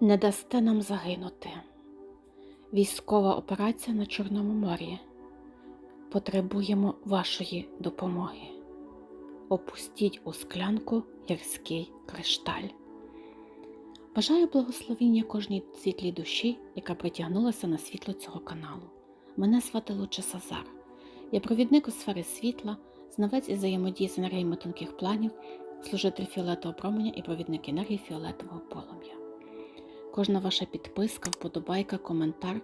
Не дасте нам загинути. Військова операція на Чорному морі. Потребуємо вашої допомоги. Опустіть у склянку гірський кришталь. Бажаю благословіння кожній світлій душі, яка притягнулася на світло цього каналу. Мене звати Луча Сазар. Я провідник у сфери світла, знавець із взаємодії з енергіями тонких планів, служитель фіолетового променя і провідник енергії фіолетового полум'я. Кожна ваша підписка, вподобайка, коментар,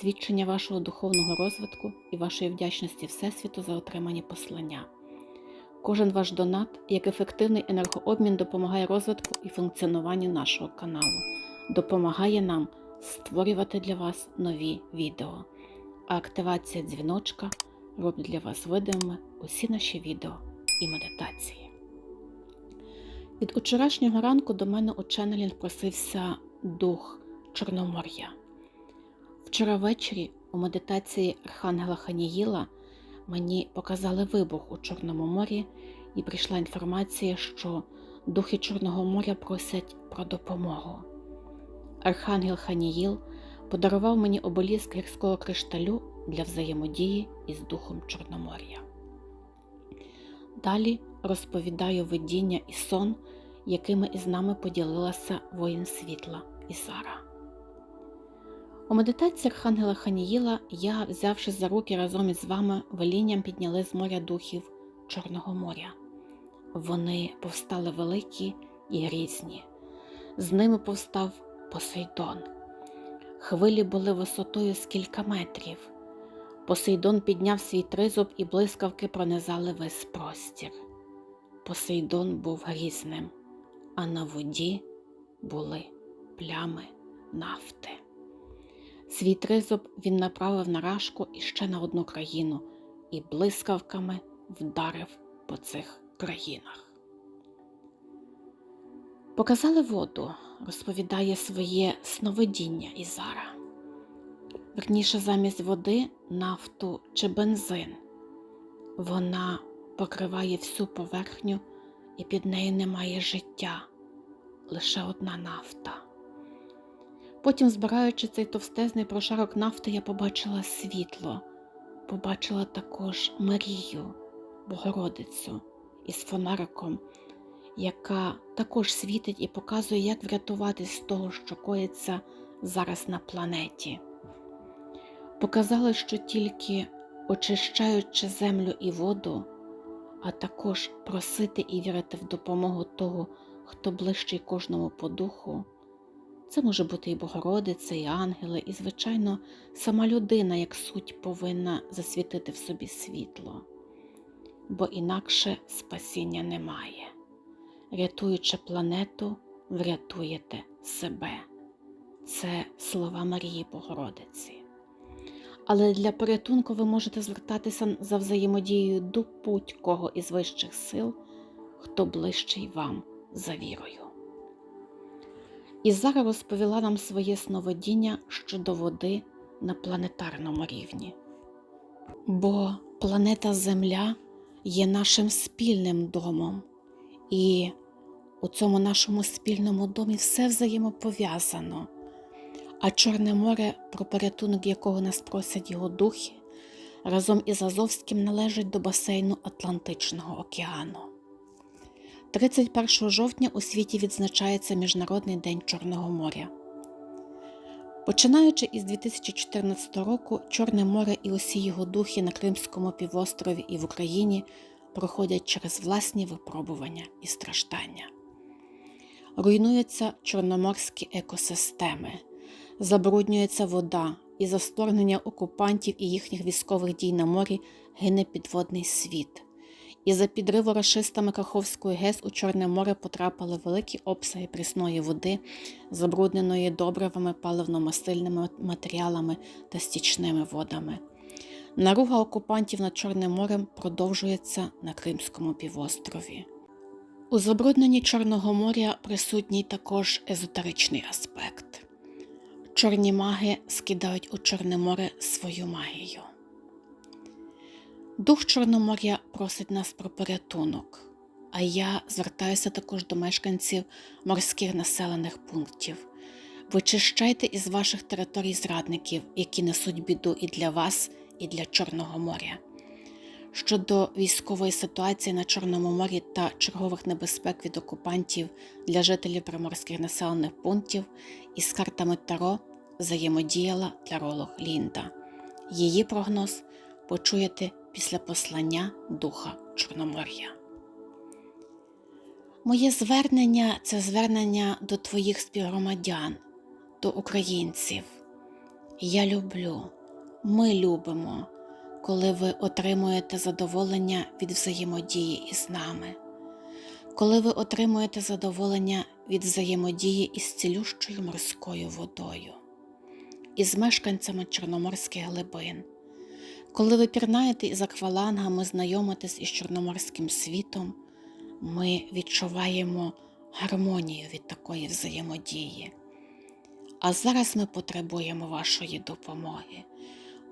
свідчення вашого духовного розвитку і вашої вдячності Всесвіту за отримані послання. Кожен ваш донат як ефективний енергообмін допомагає розвитку і функціонуванню нашого каналу, допомагає нам створювати для вас нові відео. А активація дзвіночка робить для вас видимими усі наші відео і медитації. Від учорашнього ранку до мене у ченнелінг просився дух Чорномор'я. Вчора ввечері у медитації Архангела Ханіїла мені показали вибух у Чорному морі, і прийшла інформація, що духи Чорного моря просять про допомогу. Архангел Ханіїл подарував мені обеліск гірського кришталю для взаємодії із духом Чорномор'я. Далі розповідаю видіння і сон, якими із нами поділилася воїн світла Ісара. У медитації Архангела Ханіїла я, взявшись за руки разом із вами, велінням підняли з моря духів Чорного моря. Вони повстали великі і грізні. З ними повстав Посейдон. Хвилі були висотою з кілька метрів. Посейдон підняв свій тризуб і блискавки пронизали весь простір. Посейдон був грізним, а на воді були плями нафти. Свій тризуб він направив на рашку і ще на одну країну і блискавками вдарив по цих країнах. Показали воду, розповідає своє сновидіння Ізара. Верніше замість води нафту чи бензин. Вона покриває всю поверхню, і під нею немає життя, лише одна нафта. Потім, збираючи цей товстезний прошарок нафти, я побачила світло, побачила також Марію, Богородицю із фонариком, яка також світить і показує, як врятуватись з того, що коїться зараз на планеті. Показали, що тільки очищаючи землю і воду, а також просити і вірити в допомогу того, хто ближчий кожному по духу. Це може бути і Богородиця, і ангели, і, звичайно, сама людина, як суть, повинна засвітити в собі світло, бо інакше спасіння немає. Рятуючи планету, врятуєте себе. Це слова Марії Богородиці. Але для порятунку ви можете звертатися за взаємодією до будь-кого із вищих сил, хто ближчий вам за вірою. І зараз розповіла нам своє сновидіння щодо води на планетарному рівні. Бо планета Земля є нашим спільним домом, і у цьому нашому спільному домі все взаємопов'язано, а Чорне море, про порятунок якого нас просять його духи, разом із Азовським належить до басейну Атлантичного океану. 31 жовтня у світі відзначається Міжнародний день Чорного моря. Починаючи із 2014 року, Чорне море і усі його духи на Кримському півострові і в Україні проходять через власні випробування і страждання. Руйнуються чорноморські екосистеми, забруднюється вода, і за окупантів і їхніх військових дій на морі гине підводний світ. І за підриву рашистами Каховської ГЕС у Чорне море потрапили великі обсяги прісної води, забрудненої добривами, паливно-мастильними матеріалами та стічними водами. Наруга окупантів над Чорним морем продовжується на Кримському півострові. У забрудненні Чорного моря присутній також езотеричний аспект. Чорні маги скидають у Чорне море свою магію. Дух Чорномор'я просить нас про порятунок, а я звертаюся також до мешканців морських населених пунктів. Вичищайте із ваших територій зрадників, які несуть біду і для вас, і для Чорного моря. Щодо військової ситуації на Чорному морі та чергових небезпек від окупантів для жителів приморських населених пунктів із картами Таро взаємодіяла таролог Лінда. Її прогноз почуєте після послання Духа Чорномор'я. Моє звернення це звернення до твоїх співгромадян, до українців. Я люблю, ми любимо, коли ви отримуєте задоволення від взаємодії із нами, коли ви отримуєте задоволення від взаємодії із цілющою морською водою, із мешканцями чорноморських глибин. Коли ви пірнаєте із аквалангами знайомитесь із чорноморським світом, ми відчуваємо гармонію від такої взаємодії. А зараз ми потребуємо вашої допомоги.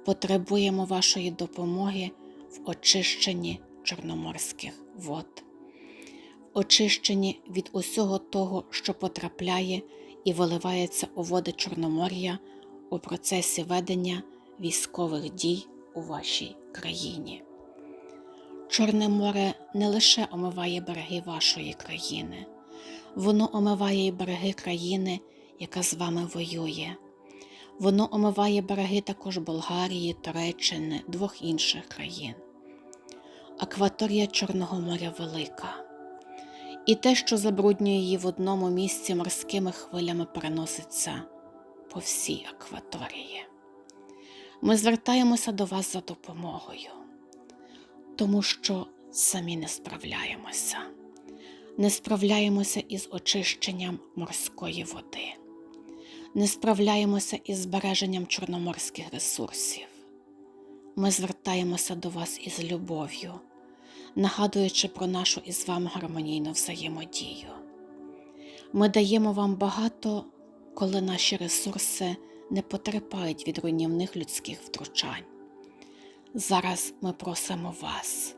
Потребуємо вашої допомоги в очищенні чорноморських вод, в очищенні від усього того, що потрапляє і виливається у води Чорномор'я у процесі ведення військових дій у вашій країні. Чорне море не лише омиває береги вашої країни, воно омиває і береги країни, яка з вами воює. Воно омиває береги також Болгарії, Туреччини, двох інших країн. Акваторія Чорного моря велика, і те, що забруднює її в одному місці морськими хвилями, переноситься по всій акваторії. Ми звертаємося до вас за допомогою, тому що самі не справляємося, не справляємося із очищенням морської води, не справляємося із збереженням чорноморських ресурсів. Ми звертаємося до вас із любов'ю, нагадуючи про нашу із вами гармонійну взаємодію. Ми даємо вам багато, коли наші ресурси не потерпають від руйнівних людських втручань. Зараз ми просимо вас.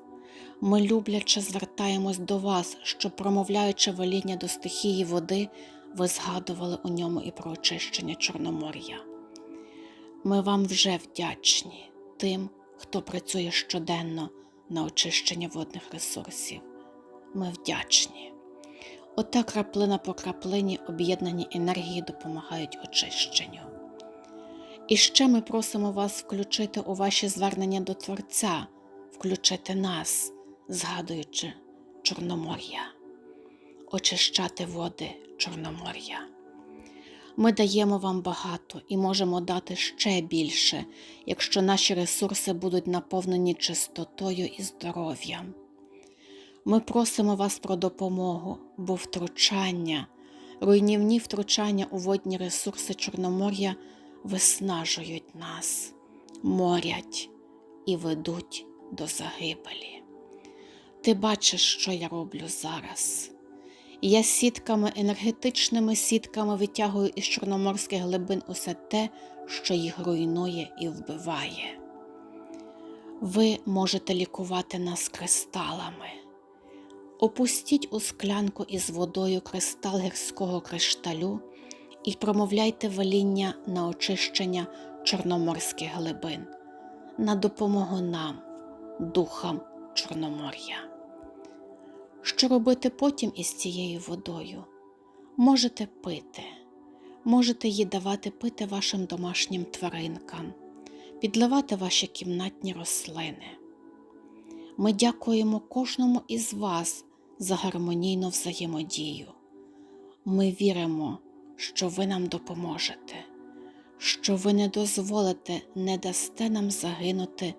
Ми любляче звертаємось до вас, щоб, промовляючи воління до стихії води, ви згадували у ньому і про очищення Чорномор'я. Ми вам вже вдячні тим, хто працює щоденно на очищення водних ресурсів. Ми вдячні. Ота краплина по краплині об'єднані енергії допомагають очищенню. І ще ми просимо вас включити у ваші звернення до Творця, включити нас, згадуючи Чорномор'я, очищати води Чорномор'я. Ми даємо вам багато і можемо дати ще більше, якщо наші ресурси будуть наповнені чистотою і здоров'ям. Ми просимо вас про допомогу, бо втручання, руйнівні втручання у водні ресурси Чорномор'я виснажують нас, морять і ведуть до загибелі. Ти бачиш, що я роблю зараз. Я сітками, енергетичними сітками витягую із чорноморських глибин усе те, що їх руйнує і вбиває. Ви можете лікувати нас кристалами. Опустіть у склянку із водою кристал гірського кришталю і промовляйте веління на очищення чорноморських глибин, на допомогу нам, духам Чорномор'я. Що робити потім із цією водою? Можете пити, можете її давати пити вашим домашнім тваринкам, підливати ваші кімнатні рослини. Ми дякуємо кожному із вас за гармонійну взаємодію. Ми віримо, що ви нам допоможете, що ви не дозволите, не дасте нам загинути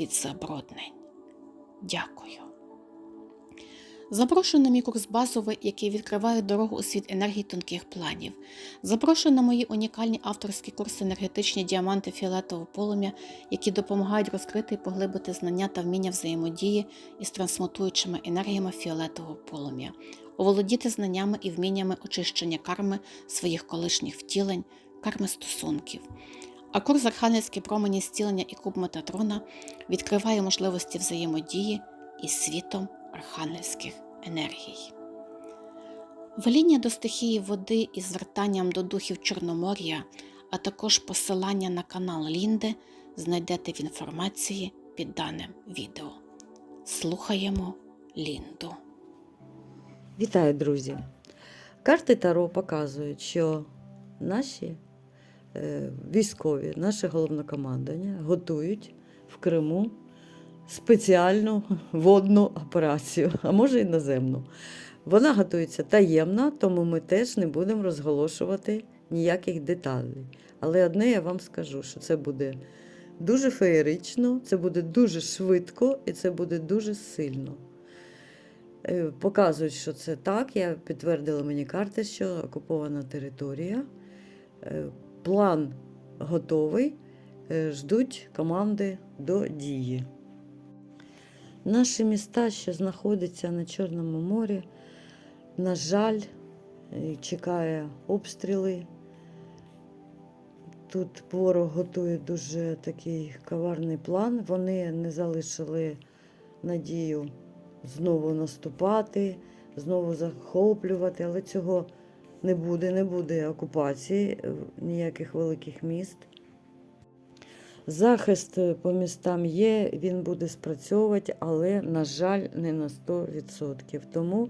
від забруднень. Дякую. Запрошую на мій курс базовий, який відкриває дорогу у світ енергії тонких планів. Запрошую на мої унікальні авторські курси енергетичні діаманти фіолетового полум'я, які допомагають розкрити і поглибити знання та вміння взаємодії із трансмутуючими енергіями фіолетового полум'я, оволодіти знаннями і вміннями очищення карми своїх колишніх втілень, карми стосунків. А курс Архангельські промені зцілення і куб Метатрона відкриває можливості взаємодії із світом архангельських енергій. Веління до стихії води із звертанням до духів Чорномор'я, а також посилання на канал Лінди знайдете в інформації під даним відео. Слухаємо Лінду. Вітаю, друзі! Карти Таро показують, що наші е, військові, наше головнокомандування готують в Криму спеціальну водну операцію, а може і наземну. Вона готується таємно, тому ми теж не будемо розголошувати ніяких деталей. Але одне я вам скажу, що це буде дуже феєрично, це буде дуже швидко і це буде дуже сильно. Е, Показують, що це так. Я підтвердила мені карти, що окупована територія. Е, План готовий. Е, Ждуть команди до дії. Наші міста, що знаходяться на Чорному морі, на жаль, чекає обстріли. Тут ворог готує дуже такий коварний план. Вони не залишили надію знову наступати, знову захоплювати, але цього не буде, не буде окупації е, ніяких великих міст. Захист е, по містам є, він буде спрацьовувати, але, на жаль, не на 100%. Тому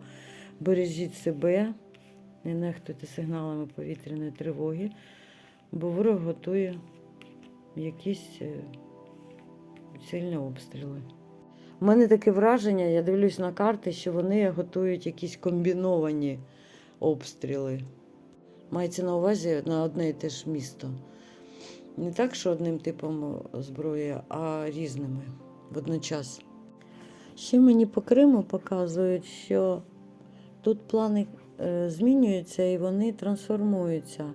бережіть себе, не нехтуйте сигналами повітряної тривоги, бо ворог готує якісь е, сильні обстріли. У мене таке враження, я дивлюсь на карти, що вони готують якісь комбіновані обстріли. Мається на увазі на одне і те ж місто. Не так, що одним типом зброї, а різними водночас. Ще мені по Криму показують, що тут плани е, змінюються і вони трансформуються.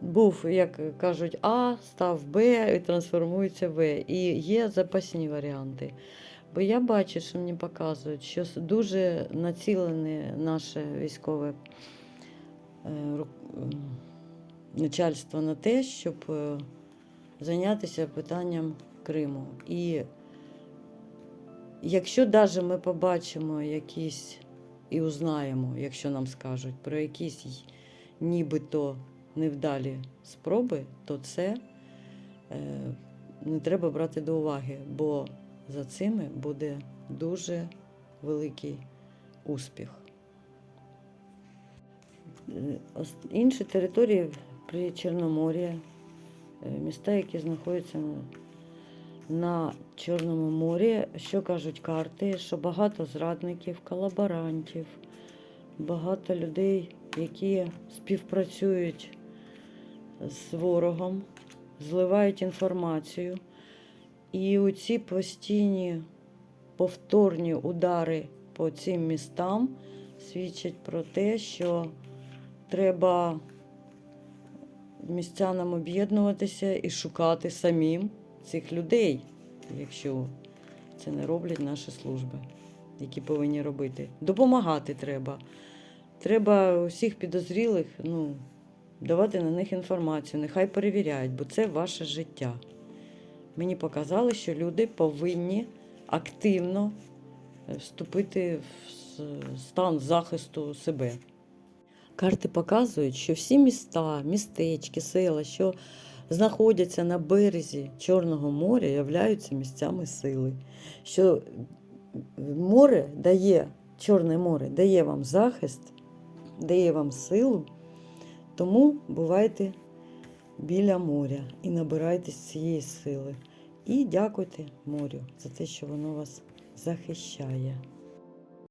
Був, як кажуть, А, став Б і трансформується в. І є запасні варіанти. Бо я бачу, що мені показують, що дуже націлене наше військове е, начальство на те, щоб е, зайнятися питанням Криму. І якщо навіть ми побачимо якісь і узнаємо, якщо нам скажуть про якісь нібито невдалі спроби, то це е, не треба брати до уваги, бо за цими буде дуже великий успіх. Е, Інші території при Чорномор'ї, е, міста, які знаходяться на, на Чорному морі, що кажуть карти, що багато зрадників, колаборантів, багато людей, які співпрацюють з ворогом, зливають інформацію. І у постійні повторні удари по цим містам свідчать про те, що треба містянам об'єднуватися і шукати самим цих людей, якщо це не роблять наші служби, які повинні робити. Допомагати треба. Треба усіх підозрілих ну, давати на них інформацію, нехай перевіряють, бо це ваше життя. Мені показали, що люди повинні активно е, вступити в стан захисту себе. Карти показують, що всі міста, містечки, села, що знаходяться на березі Чорного моря, являються місцями сили. Що море дає, Чорне море дає вам захист, дає вам силу, тому бувайте біля моря і набирайтесь цієї сили. І дякуйте морю за те, що воно вас захищає.